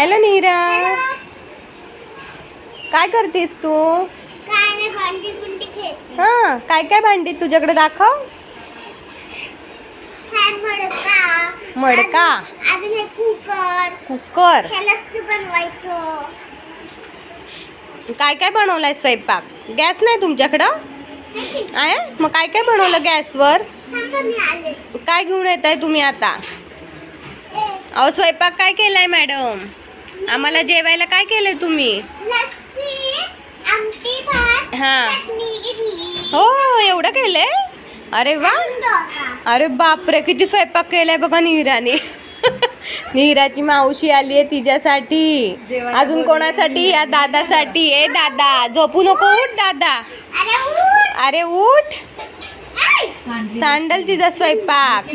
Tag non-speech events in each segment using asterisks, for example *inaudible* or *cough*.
Hello Nira काय करतेस तू? हा काय काय भांडी तुझ्याकडे दाखव. मडका. कुकर. कुकर. काय काय बनवलाय स्वयंपाक? गॅस नाही तुमच्याकडं? आहे? मग काय काय बनवलं गॅसवर? काय घेऊन येत आहे तुम्ही आता? अहो स्वयंपाक काय केलाय मॅडम? आम्हाला जेवायला काय केलंय तुम्ही? लस्सी आमटी भात हा. चटणी इडली. हो एवढं केलंय? अरे वा. डोसा. अरे बापरे किती स्वयंपाक केलाय बघा नीराने *laughs* नीराची मावशी आली आहे तिच्यासाठी. अजून कोणासाठी? या दादासाठी. ए दादा झोपू नको उठ दादा. अरे उठ. अरे उठ. ऐ! सांडल तिचा स्वयंपाक. *laughs*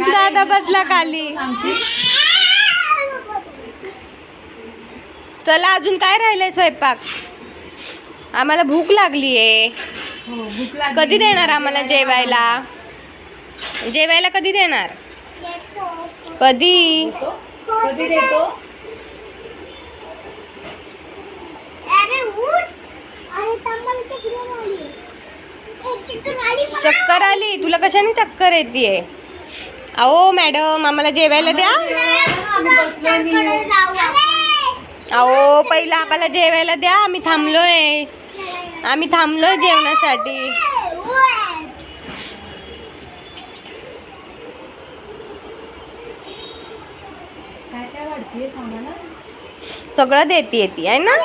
दादा बसला खाली. चला अजून काय राहिलंय स्वयंपाक? आम्हाला भूक लागली. आहे कधी देणार आम्हाला जेवायला? जेवायला कधी देणार. कधी? कधी देतो. चक्कर आली. तुला कशाने चक्कर येते अहो मॅडम आम्हाला जेवायला द्या. अहो पहिला आम्हाला जेवायला द्या आम्ही थांबलोय आम्ही थांबलोय जेवणासाठी सगळं देते. ते आहे? ना.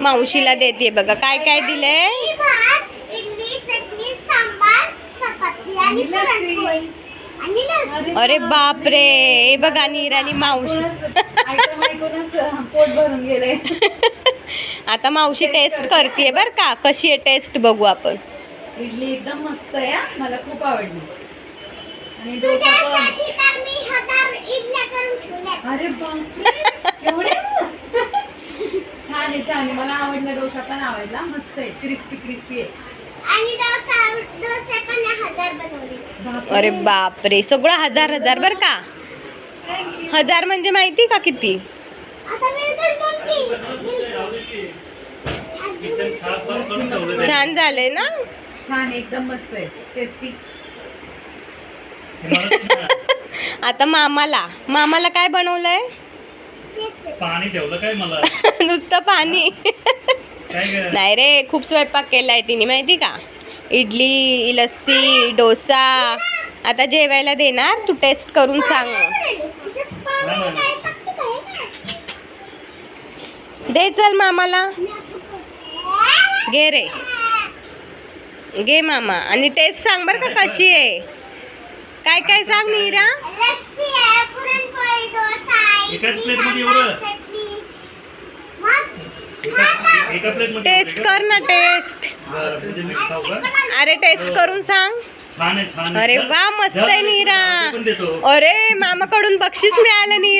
मावशीला देते बघा काय काय दिलंय इडली भात, इडली, चटणी, सांबार, आणि आणि. आणि. अरे बापरे हे बघा नीरानी मावशी. पोट भरून गेले *laughs* आता मावशी टेस्ट करते. बर का. कशी आहे टेस्ट बघू आपण. इडली एकदम मस्त आहे हा. मला खूप आवडली. आणि डोसा पण. अरे बापरे एवढे? *laughs* छान आहे छान आहे. मला आवडला डोसा पण आवडला. मस्त आहे. क्रिस्पी क्रिस्पी आहे. अरे बापरे. सगळं हजार हजार बर का. हजार म्हणजे माहिती का किती. छान झालंय ना? छान एकदम मस्त आहे. टेस्टी *laughs* आता मामाला. मामाला काय बनवलंय? पाणी ठेवलं काय मला? *laughs* नुसतं पाणी. नाही रे खूप स्वयंपाक केलाय तिने माहिती का? इडली लस्सी डोसा. आता जेवायला देणार? तू टेस्ट करून सांग. दे चल मामाला. घे रे. घे मामा. आणि टेस्ट सांग बर का कशी आहे. काय काय सांग नीरा लस्सी आहे पुरणपोळी डोसा आहे एकाच इडली, plate मध्ये सांबार, एवढं? चटणी. मग एका एका प्लेटमध्ये टेस्ट कर ना टेस्ट म्हणजे अरे टेस्ट करून सांग. अरे वा मस्त आहे नीरा. अरे मामाकडून बक्षीस मिळालं नीरा.